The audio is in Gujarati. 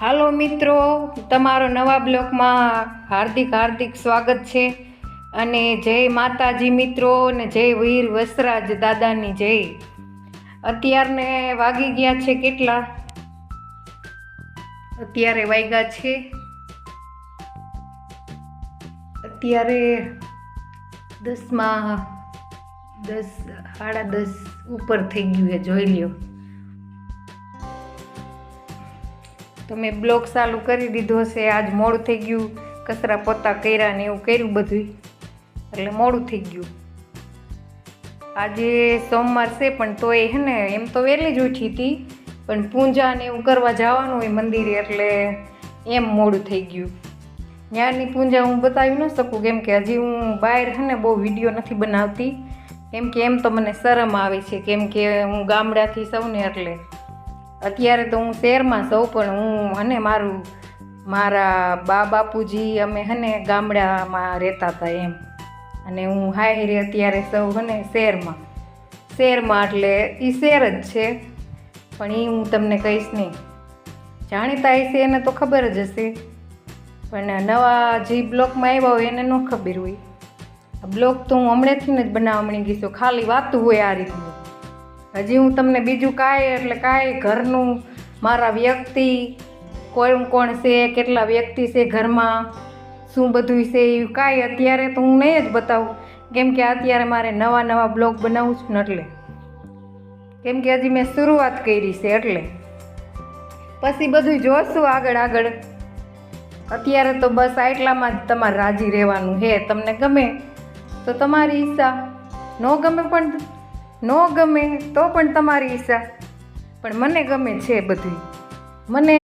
હાલો મિત્રો, તમારો નવા બ્લોકમાં હાર્દિક હાર્દિક સ્વાગત છે. અને જય માતાજી મિત્રો ને જય વીર વસરાજ દાદાની જય. અત્યારને વાગી ગયા છે કેટલા? અત્યારે વાગ્યા છે. અત્યારે દસમાં, દસ, સાડા દસ ઉપર થઈ ગયું છે, જોઈ લ્યો. તો મેં બ્લોગ ચાલુ કરી દીધો છે. આજ મોડું થઈ ગયું. કચરા પોતા કર્યા ને એવું કર્યું બધું એટલે મોડું થઈ ગયું. આજે સોમવાર છે પણ તોય હે ને, એમ તો વહેલી જ ઉઠી હતી. પણ પૂજા ને એવું કરવા જવાનું હોય મંદિરે એટલે એમ મોડું થઈ ગયું. ત્યાંની પૂજા હું બતાવી ન શકું કેમ કે હજી હું બહાર હે ને બહુ વીડિયો નથી બનાવતી. કેમ કે એમ તો મને શરમ આવે છે. કેમ કે હું ગામડાથી સૌને એટલે અત્યારે તો હું શહેરમાં સૌ પણ હું અને મારું, મારા બા બાપુજી અમે હને ગામડામાં રહેતા હતા એમ. અને હું હાયરે અત્યારે સૌ હને શહેરમાં. શહેરમાં એટલે એ શહેર જ છે, પણ એ હું તમને કહીશ નહીં. જાણીતા હશે એને તો ખબર જ હશે. પણ નવા જે બ્લોકમાં આવ્યા હોય એને ન ખબર હોય. બ્લોક તો હું હમણાંથી જ બનાવવા મળી છું. ખાલી વાતું હોય આ રીતનું. હજી હું તમને બીજું કાંઈ, એટલે કાંઈ ઘરનું, મારા વ્યક્તિ, કોણ કોણ છે, કેટલા વ્યક્તિ છે ઘરમાં, શું બધું છે એવું કાંઈ અત્યારે તો હું નહીં જ બતાવું. કેમ કે અત્યારે મારે નવા નવા બ્લોગ બનાવું છું ને એટલે. કેમ કે હજી મેં શરૂઆત કરી છે એટલે. પછી બધું જોશું આગળ આગળ. અત્યારે તો બસ આટલામાં જ તમારે રાજી રહેવાનું હે તમને ગમે તો તમારી ઈચ્છા. ન ગમે પણ ન ગમે તો પણ તમારી ઈચ્છા. પણ મને ગમે છે બધું મને